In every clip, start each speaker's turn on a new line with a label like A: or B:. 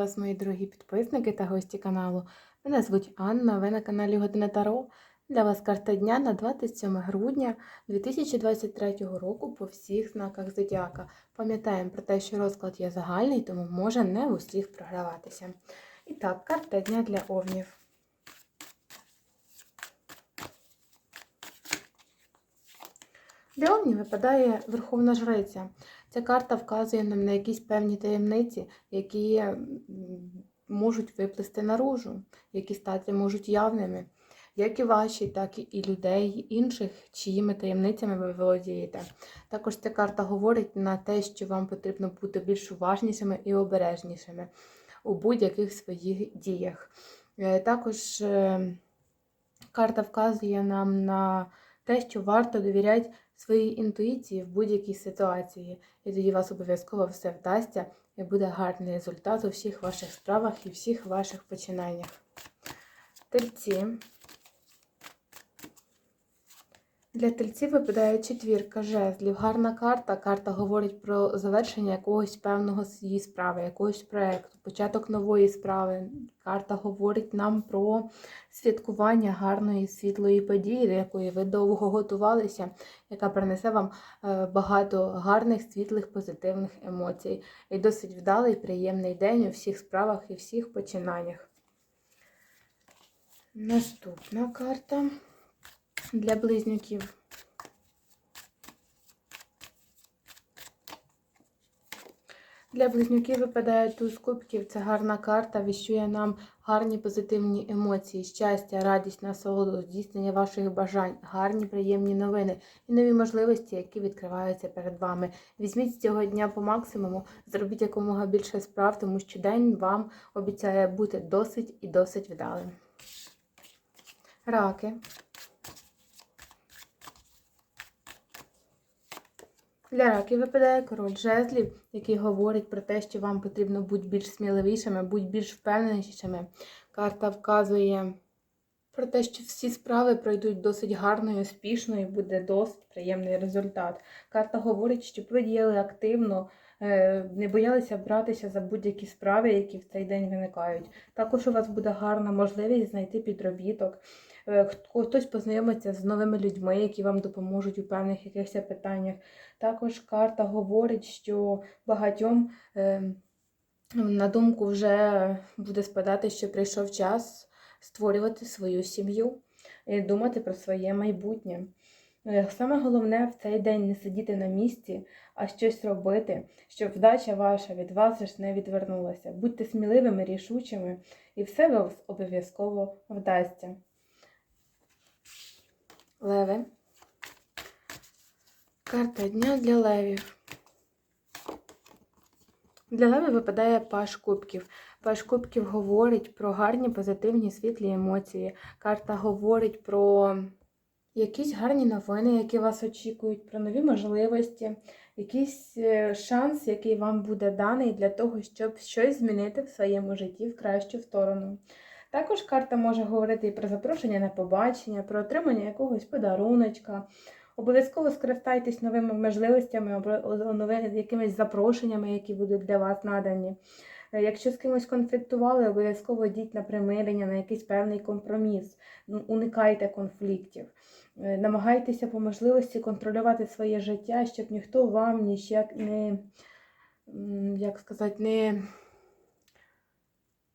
A: вас, мої дорогі підписники та гості каналу. Мене звуть Анна, ви на каналі Година Таро. Для вас карта дня на 27 грудня 2023 року по всіх знаках Зодіака. Пам'ятаємо про те, що розклад є загальний, тому може не в усіх програватися. І так, карта дня для овнів. Для овнів випадає Верховна Жриця. Ця карта вказує нам на якісь певні таємниці, які можуть виплисти наружу, які стати можуть явними, як і ваші, так і людей інших, чиїми таємницями ви володієте. Також ця карта говорить на те, що вам потрібно бути більш уважнішими і обережнішими у будь-яких своїх діях. Е, Також е, карта вказує нам на те, що варто довіряти своїй інтуїції в будь-якій ситуації, і тоді вас обов'язково все вдасться і буде гарний результат у всіх ваших справах і всіх ваших починаннях. Тельці. Для тельців випадає четвірка жезлів. Гарна карта. Карта говорить про завершення якогось певного її справи, якогось проєкту, початок нової справи. Карта говорить нам про святкування гарної світлої події, до якої ви довго готувалися, яка принесе вам е, багато гарних, світлих, позитивних емоцій. І досить вдалий, приємний день у всіх справах і всіх починаннях. Наступна карта для близнюків. Для близнюків випадає туз кубків. Це гарна карта, віщує нам гарні позитивні емоції, щастя, радість, насолоду, здійснення ваших бажань, гарні приємні новини і нові можливості, які відкриваються перед вами. Візьміть з цього дня по максимуму, зробіть якомога більше справ, тому що день вам обіцяє бути досить і досить вдалим. Раки. Для раків випадає король жезлів, який говорить про те, що вам потрібно бути більш сміливішими, бути більш впевненішими. Карта вказує про те, що всі справи пройдуть досить гарно і успішно, і буде досить приємний результат. Карта говорить, щоб ви діяли активно, е, не боялися братися за будь-які справи, які в цей день виникають. Також у вас буде гарна можливість знайти підробіток. Е, хто- Хтось познайомиться з новими людьми, які вам допоможуть у певних якихось питаннях. Також карта говорить, що багатьом е, на думку вже буде спадати, що прийшов час створювати свою сім'ю і думати про своє майбутнє. Е, Саме головне в цей день не сидіти на місці, а щось робити, щоб вдача ваша від вас ж не відвернулася. Будьте сміливими, рішучими, і все обов'язково вдасться. Леви. Карта дня для левів. Для леви випадає паш кубків. Паш кубків говорить про гарні, позитивні, світлі емоції. Карта говорить про якісь гарні новини, які вас очікують, про нові можливості, якийсь е, шанс, який вам буде даний для того, щоб щось змінити в своєму житті в кращу сторону. Також карта може говорити і про запрошення на побачення, про отримання якогось подаруночка. Обов'язково скористайтесь новими можливостями, якимись запрошеннями, які будуть для вас надані. Е, Якщо з кимось конфліктували, обов'язково йдіть на примирення, на якийсь певний компроміс, Ну, уникайте конфліктів. Е, Намагайтеся по можливості контролювати своє життя, щоб ніхто вам ніяк не, як сказати, не,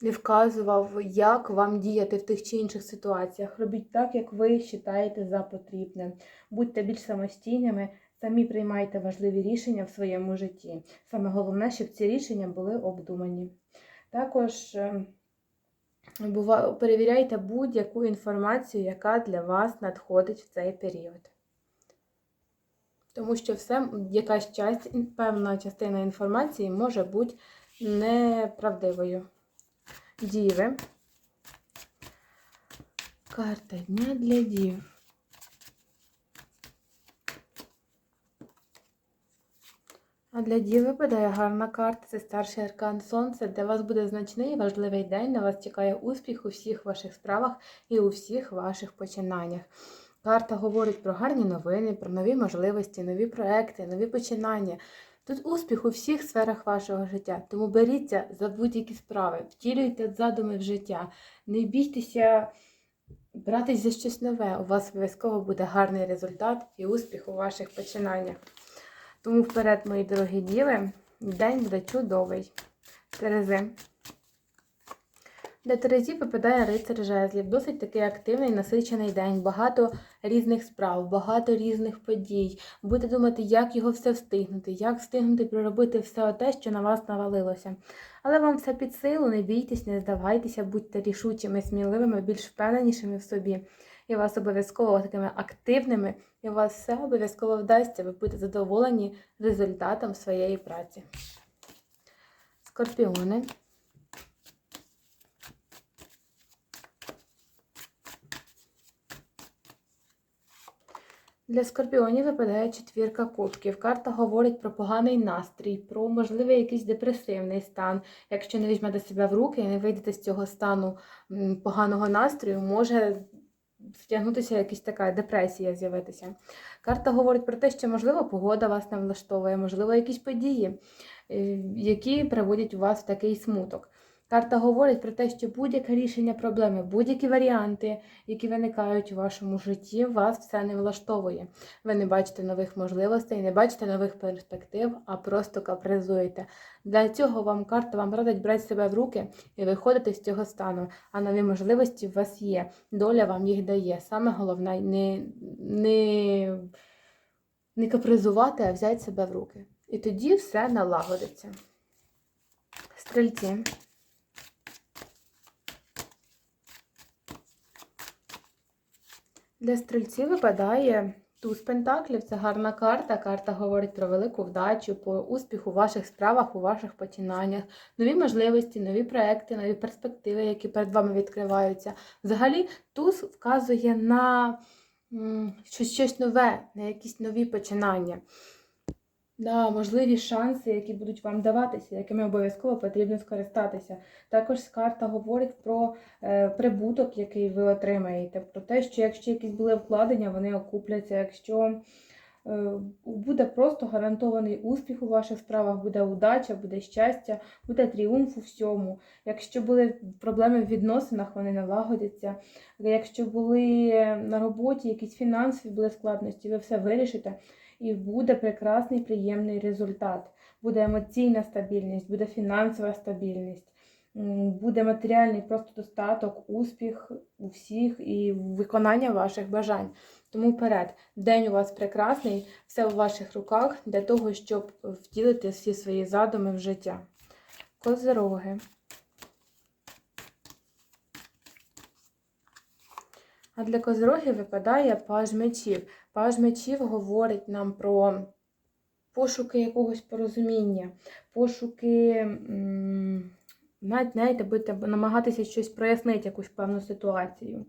A: не вказував, як вам діяти в тих чи інших ситуаціях. Робіть так, як ви вважаєте за потрібне. Будьте більш самостійними, самі приймайте важливі рішення в своєму житті. Саме головне, щоб ці рішення були обдумані. Також е, перевіряйте будь-яку інформацію, яка для вас надходить в цей період. Тому що все, якась часть, певна частина інформації може бути неправдивою. Діви. Карта дня для дів. А для дів випадає гарна карта. Це старший аркан Сонце. Для вас буде значний і важливий день. На вас чекає успіх у всіх ваших справах і у всіх ваших починаннях. Карта говорить про гарні новини, про нові можливості, нові проекти, нові починання. Тут успіх у всіх сферах вашого життя. Тому беріться за будь-які справи, втілюйте задуми в життя, не бійтеся братись за щось нове. У вас обов'язково буде гарний результат і успіх у ваших починаннях. Тому вперед, мої дорогі діви, день буде чудовий. Терези. Для Терезів випадає рицар жезлів. Досить такий активний, насичений день, багато різних справ, багато різних подій. Будете думати, як його все встигнути, як встигнути проробити все те, що на вас навалилося. Але вам все під силу, не бійтесь, не здавайтеся, будьте рішучими, сміливими, більш впевненішими в собі. І вас обов'язково такими активними, і у вас все обов'язково вдасться, ви будете задоволені результатом своєї праці. Скорпіони. Для скорпіонів випадає четвірка кубків. Карта говорить про поганий настрій, про можливий якийсь депресивний стан. Якщо не візьмете себе в руки і не вийдете з цього стану поганого настрою, може втягнутися якась така депресія з'явитися. Карта говорить про те, що, можливо, погода вас не влаштовує, можливо, якісь події, е, які приводять вас в такий смуток. Карта говорить про те, що будь-яке рішення проблеми, будь-які варіанти, які виникають у вашому житті, вас все не влаштовує. Ви не бачите нових можливостей, не бачите нових перспектив, а просто капризуєте. Для цього вам карта вам радить брати себе в руки і виходити з цього стану. А нові можливості у вас є. Доля вам їх дає. Саме головне не, не, не капризувати, а взяти себе в руки. І тоді все налагодиться. Стрільці. Для стрільців випадає туз пентаклів. Це гарна карта. Карта говорить про велику вдачу, про успіх у ваших справах, у ваших починаннях, нові можливості, нові проекти, нові перспективи, які перед вами відкриваються. Взагалі, туз вказує на щось, щось нове, на якісь нові починання. На можливі шанси, які будуть вам даватися, якими обов'язково потрібно скористатися. Також карта говорить про е, прибуток, який ви отримаєте, про те, що якщо якісь були вкладення, вони окупляться. Якщо е, буде просто гарантований успіх у ваших справах, буде удача, буде щастя, буде тріумф у всьому. Якщо були проблеми в відносинах, вони налагодяться. Якщо були на роботі якісь фінансові були складності, ви все вирішите. І буде прекрасний, приємний результат. Буде емоційна стабільність, буде фінансова стабільність, буде матеріальний просто достаток, успіх у всіх і виконання ваших бажань. Тому вперед, день у вас прекрасний, все у ваших руках для того, щоб втілити всі свої задуми в життя. Козероги. А для козирогів випадає паж мечів. Паж мечів говорить нам про пошуки якогось порозуміння, пошуки, навіть знаєте, будете намагатися щось прояснити, якусь певну ситуацію.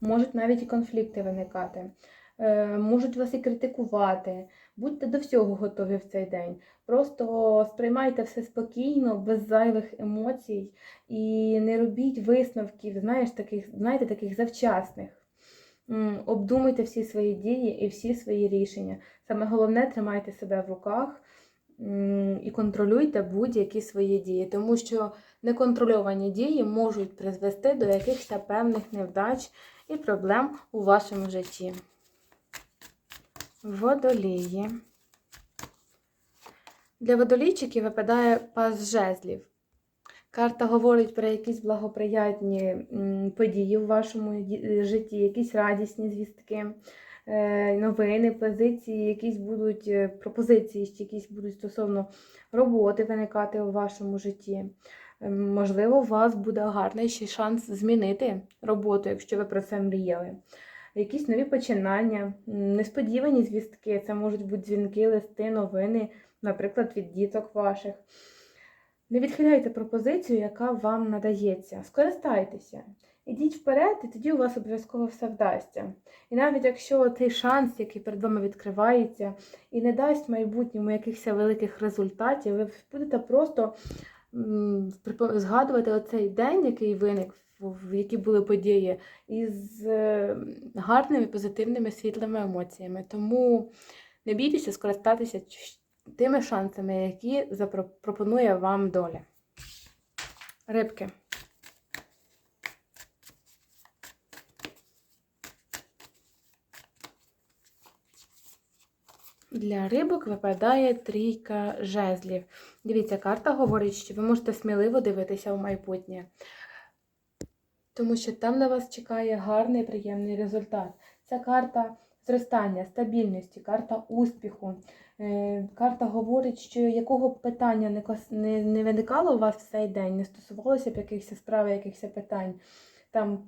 A: Можуть навіть і конфлікти виникати, Е, можуть вас і критикувати. Будьте до всього готові в цей день. Просто сприймайте все спокійно, без зайвих емоцій і не робіть висновків, знаєш, таких, знаєте, таких завчасних. М, Обдумуйте всі свої дії і всі свої рішення. Саме головне, тримайте себе в руках і контролюйте будь-які свої дії, тому що неконтрольовані дії можуть призвести до якихось певних невдач і проблем у вашому житті. Водолії. Для водолійчиків випадає пас жезлів. Карта говорить про якісь благоприятні події в вашому житті, якісь радісні звістки, е, новини, позиції, якісь будуть е, пропозиції, ще якісь будуть стосовно роботи виникати у вашому житті. Е, Можливо, у вас буде гарний ще шанс змінити роботу, якщо ви про це мріяли. Якісь нові починання, несподівані звістки, це можуть бути дзвінки, листи, новини, наприклад, від діток ваших. Не відхиляйте пропозицію, яка вам надається. Скористайтеся. Ідіть вперед, і тоді у вас обов'язково все вдасться. І навіть якщо цей шанс, який перед вами відкривається, і не дасть майбутньому якихось великих результатів, ви будете просто згадувати оцей день, який виник, в які були події, із е, гарними, позитивними, світлими емоціями. Тому не бійтеся скористатися тими шансами, які запропонує вам доля. Рибки. Для рибок випадає трійка жезлів. Дивіться, карта говорить, що ви можете сміливо дивитися в майбутнє, тому що там на вас чекає гарний приємний результат. Ця карта зростання, стабільності, карта успіху. Е, Карта говорить, що якого б питання не, виникало у вас в цей день, не стосувалося б якихось справ, якихось питань, там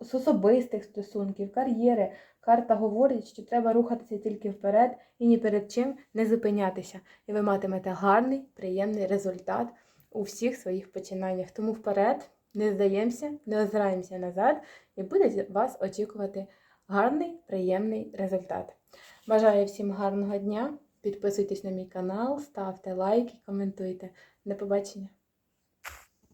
A: з особистих стосунків, кар'єри. Карта говорить, що треба рухатися тільки вперед і ні перед чим не зупинятися. І ви матимете гарний, приємний результат у всіх своїх починаннях. Тому вперед не здаємося, не озираємося назад, і буде вас очікувати гарний, приємний результат. Бажаю всім гарного дня. Підписуйтесь на мій канал, ставте лайки, коментуйте. До побачення!